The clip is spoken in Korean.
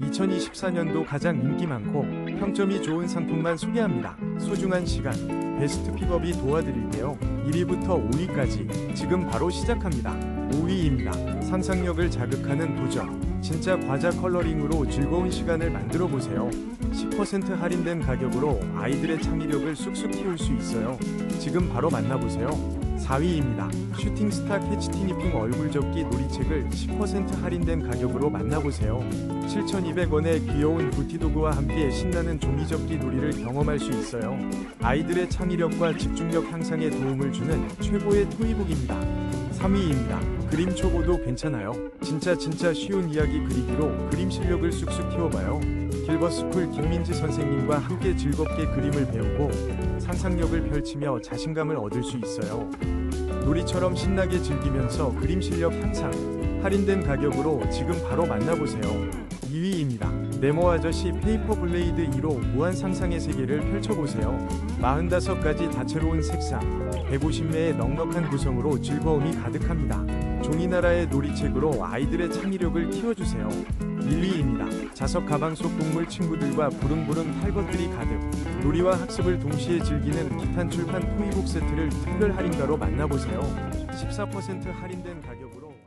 2024년도 가장 인기 많고 평점이 좋은 상품만 소개합니다. 소중한 시간, 베스트 픽업이 도와드릴게요. 1위부터 5위까지 지금 바로 시작합니다. 5위입니다. 상상력을 자극하는 도전. 진짜 과자 컬러링으로 즐거운 시간을 만들어 보세요. 10% 할인된 가격으로 아이들의 창의력을 쑥쑥 키울 수 있어요. 지금 바로 만나보세요. 4위입니다. 슈팅스타 캐치티니핑 얼굴 접기 놀이책을 10% 할인된 가격으로 만나보세요. 7,200원의 귀여운 뷰티도구와 함께 신나는 종이접기 놀이를 경험할 수 있어요. 아이들의 창의력과 집중력 향상에 도움을 주는 최고의 토이북입니다. 3위입니다. 그림 초보도 괜찮아요. 진짜 진짜 쉬운 이야기 그리기로 그림 실력을 쑥쑥 키워봐요. 길버스쿨 김민지 선생님과 함께 즐겁게 그림을 배우고 상상력을 펼치며 자신감을 얻을 수 있어요. 놀이처럼 신나게 즐기면서 그림 실력 향상. 할인된 가격으로 지금 바로 만나보세요. 2위입니다. 네모 아저씨 페이퍼 블레이드 2로 무한 상상의 세계를 펼쳐보세요. 45가지 다채로운 색상, 150매의 넉넉한 구성으로 즐거움이 가득합니다. 종이나라의 놀이책으로 아이들의 창의력을 키워주세요. 1위입니다. 자석 가방 속 동물 친구들과 부릉부릉 탈 것들이 가득. 놀이와 학습을 동시에 즐기는 기탄 출판 토이북 세트를 특별 할인가로 만나보세요. 14% 할인된 가격으로